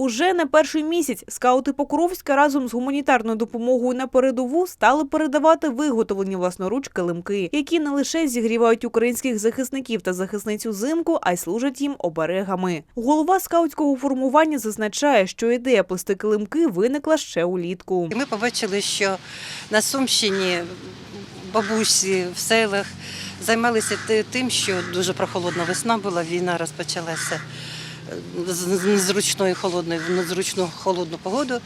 Уже не перший місяць скаути Покровська разом з гуманітарною допомогою на передову стали передавати виготовлені власноруч килимки, які не лише зігрівають українських захисників та захисниць узимку, а й служать їм оберегами. Голова скаутського формування зазначає, що ідея плести килимки виникла ще улітку. Ми побачили, що на Сумщині бабусі в селах займалися ти- тим, що дуже прохолодна весна була, війна розпочалася з незручної холодної в незручну холодну погоду.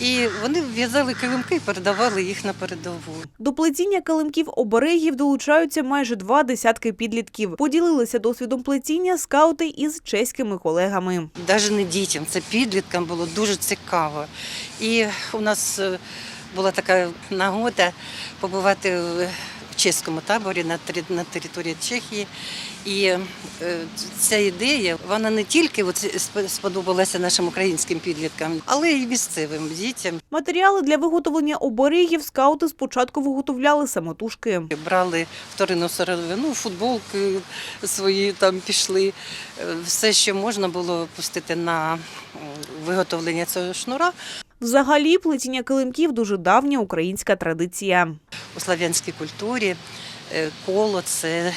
І вони в'язали килимки і передавали їх на передову. До плетіння килимків оберегів долучаються майже два десятки підлітків. Поділилися досвідом плетіння скаути із чеськими колегами. Навіть не дітям, це підліткам було дуже цікаво. І у нас е, була така нагода побувати в чеському таборі на на території Чехії. І е, ця ідея вона не тільки сподобалася нашим українським підліткам, але й місцевим дітям. Матеріали для виготовлення оберегів скаути спочатку виготовляли самотужки. Брали вторинну сировину, футболки свої там пішли. Е, Все, що можна було пустити на виготовлення цього шнура. Взагалі, плетіння килимків дуже давня українська традиція. у слав'янській культурі. е, Коло це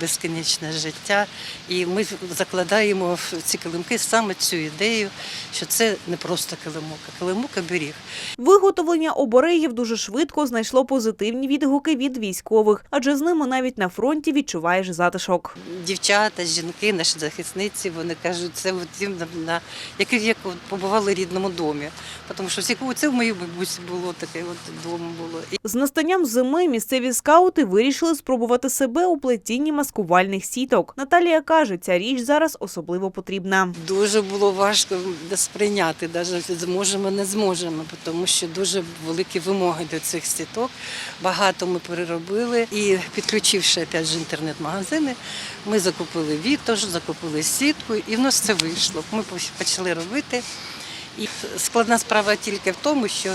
безкінечне життя, і ми закладаємо в ці килимки саме цю ідею, що це не просто килимок, а килимок оберіг. Виготовлення оберегів дуже швидко знайшло позитивні відгуки від військових, адже з ними навіть на фронті відчуваєш затишок. Дівчата, жінки, наші захисниці, вони кажуть, це от їм на, на як, як побували в рідному домі. Тому що всі це в моїй бабусі було таке, от вдома було. З настанням зими місцеві скаути вирішили спробувати себе у плетінні маскувальних сіток. Наталія каже, ця річ зараз особливо потрібна. Дуже було важко сприйняти, навіть зможемо, не зможемо, тому що дуже великі вимоги до цих сіток. Багато ми переробили і підключивши опять же інтернет-магазини, ми закупили вітож, закупили сітку, і в нас це вийшло. Ми почали робити. І складна справа тільки в тому, що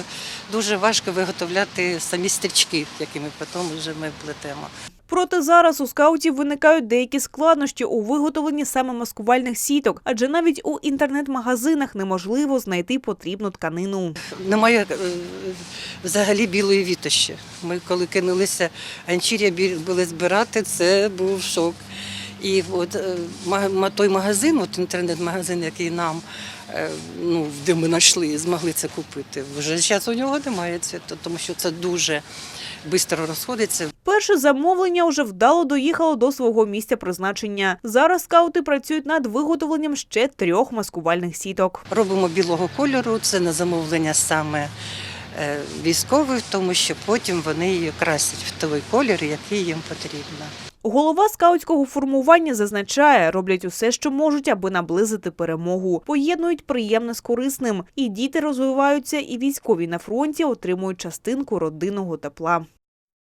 дуже важко виготовляти самі стрічки, якими потім вже ми плетемо. Проте зараз у скаутів виникають деякі складнощі у виготовленні саме маскувальних сіток, адже навіть у інтернет-магазинах неможливо знайти потрібну тканину. Немає е, взагалі білої вітощі. Ми коли кинулися анчір'я були збирати, це був шок. І от е, той магазин, от інтернет-магазин, який нам, е, ну, де ми знайшли, змогли це купити. Вже зараз у нього немає цвіту, тому що це дуже швидко розходиться. Перше замовлення вже вдало доїхало до свого місця призначення. Зараз скаути працюють над виготовленням ще трьох маскувальних сіток. Робимо білого кольору, це на замовлення саме е, військових, тому що потім вони її красять в той колір, який їм потрібно. Голова скаутського формування зазначає, роблять усе, що можуть, аби наблизити перемогу. Поєднують приємне з корисним. І діти розвиваються, і військові на фронті отримують частинку родинного тепла.